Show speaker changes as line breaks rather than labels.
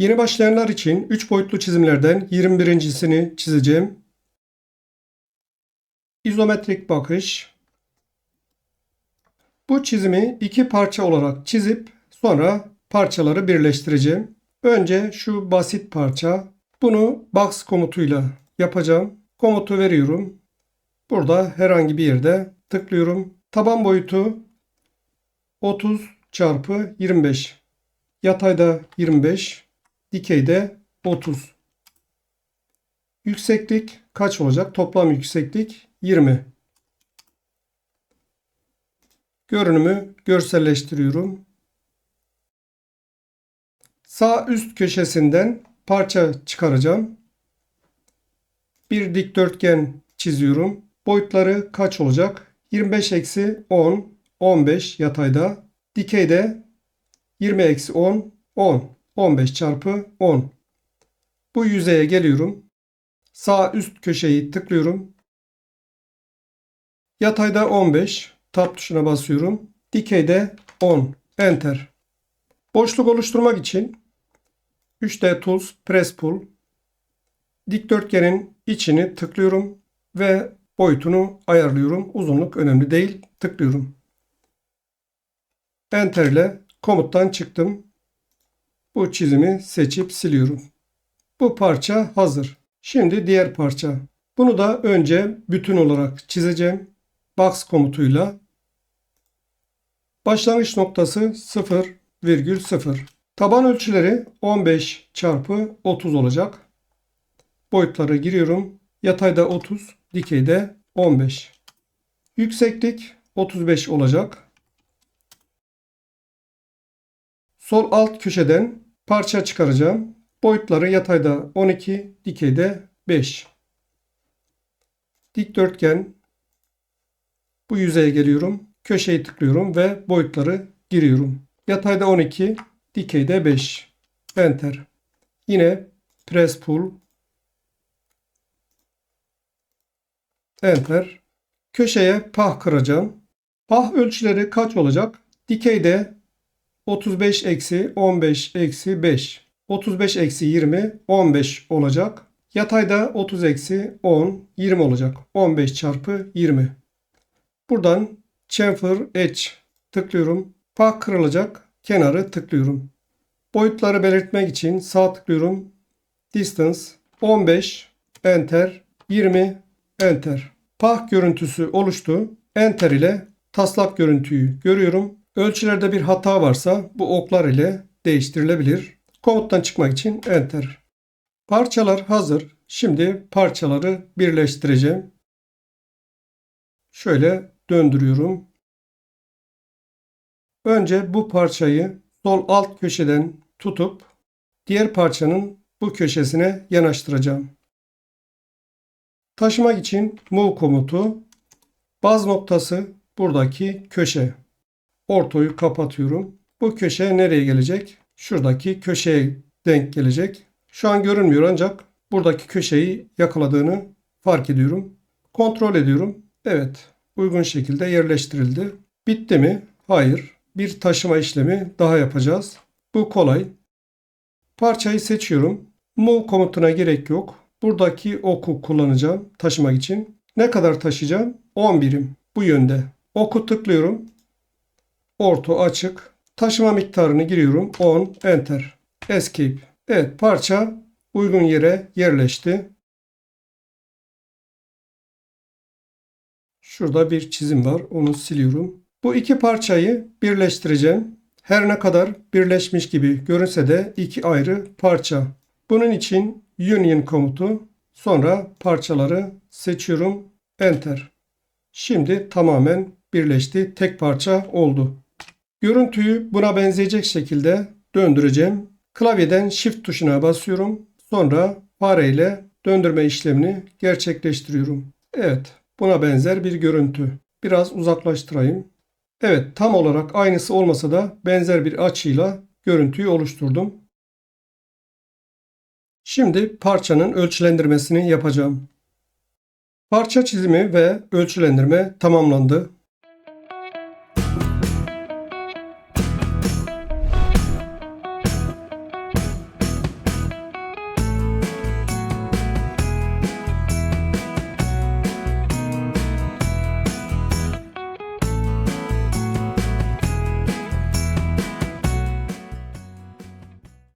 Yeni başlayanlar için 3 boyutlu çizimlerden 21.sini çizeceğim. İzometrik bakış. Bu çizimi iki parça olarak çizip sonra parçaları birleştireceğim. Önce şu basit parça. Bunu box komutuyla yapacağım. Komutu veriyorum. Burada herhangi bir yerde tıklıyorum. Taban boyutu 30 çarpı 25. Yatayda 25, dikeyde 30. Yükseklik kaç olacak? Toplam yükseklik 20. Görünümü görselleştiriyorum. Sağ üst köşesinden parça çıkaracağım. Bir dikdörtgen çiziyorum. Boyutları kaç olacak? 25 eksi 10, 15 yatayda. Dikeyde 20 eksi 10, 10. 15 çarpı 10. Bu yüzeye geliyorum. Sağ üst köşeyi tıklıyorum. Yatayda 15. Tab tuşuna basıyorum. Dikeyde 10. Enter. Boşluk oluşturmak için 3D Tools Press Pull dikdörtgenin içini tıklıyorum ve boyutunu ayarlıyorum. Uzunluk önemli değil. Tıklıyorum. Enter ile komuttan çıktım. Bu çizimi seçip siliyorum. Bu parça hazır. Şimdi diğer parça. Bunu da önce bütün olarak çizeceğim. Box komutuyla. Başlangıç noktası 0,0. Taban ölçüleri 15 çarpı 30 olacak. Boyutları giriyorum. Yatayda 30, dikeyde 15. Yükseklik 35 olacak. Sol alt köşeden parça çıkaracağım. Boyutları yatayda 12, dikeyde 5. Dikdörtgen bu yüzeye geliyorum. Köşeyi tıklıyorum ve boyutları giriyorum. Yatayda 12, dikeyde 5. Enter. Yine press pull. Enter. Köşeye pah kıracağım. Pah ölçüleri kaç olacak? Dikeyde 35 eksi 15 eksi 5. 35 eksi 20 15 olacak. Yatayda 30 eksi 10 20 olacak. 15 çarpı 20. Buradan chamfer edge tıklıyorum. Pah kırılacak. Kenarı tıklıyorum. Boyutları belirtmek için sağ tıklıyorum. Distance 15 enter 20 enter. Pah görüntüsü oluştu. Enter ile taslak görüntüyü görüyorum. Ölçülerde bir hata varsa bu oklar ile değiştirilebilir. Komuttan çıkmak için Enter. Parçalar hazır. Şimdi parçaları birleştireceğim. Şöyle döndürüyorum. Önce bu parçayı sol alt köşeden tutup diğer parçanın bu köşesine yanaştıracağım. Taşımak için Move komutu baz noktası buradaki köşe. Ortoyu kapatıyorum. Bu köşe nereye gelecek? Şuradaki köşeye denk gelecek. Şu an görünmüyor ancak buradaki köşeyi yakaladığını fark ediyorum. Kontrol ediyorum. Evet, uygun şekilde yerleştirildi. Bitti mi? Hayır. Bir taşıma işlemi daha yapacağız. Bu kolay. Parçayı seçiyorum. Move komutuna gerek yok. Buradaki oku kullanacağım taşımak için. Ne kadar taşıyacağım? 10 birim. Bu yönde. Oku tıklıyorum. Orto açık. Taşıma miktarını giriyorum. 10. Enter. Escape. Evet parça uygun yere yerleşti. Şurada bir çizim var. Onu siliyorum. Bu iki parçayı birleştireceğim. Her ne kadar birleşmiş gibi görünse de iki ayrı parça. Bunun için union komutu sonra parçaları seçiyorum. Enter. Şimdi tamamen birleşti. Tek parça oldu. Görüntüyü buna benzeyecek şekilde döndüreceğim. Klavyeden Shift tuşuna basıyorum. Sonra fareyle döndürme işlemini gerçekleştiriyorum. Evet, buna benzer bir görüntü. Biraz uzaklaştırayım. Evet, tam olarak aynısı olmasa da benzer bir açıyla görüntüyü oluşturdum. Şimdi parçanın ölçülendirmesini yapacağım. Parça çizimi ve ölçülendirme tamamlandı.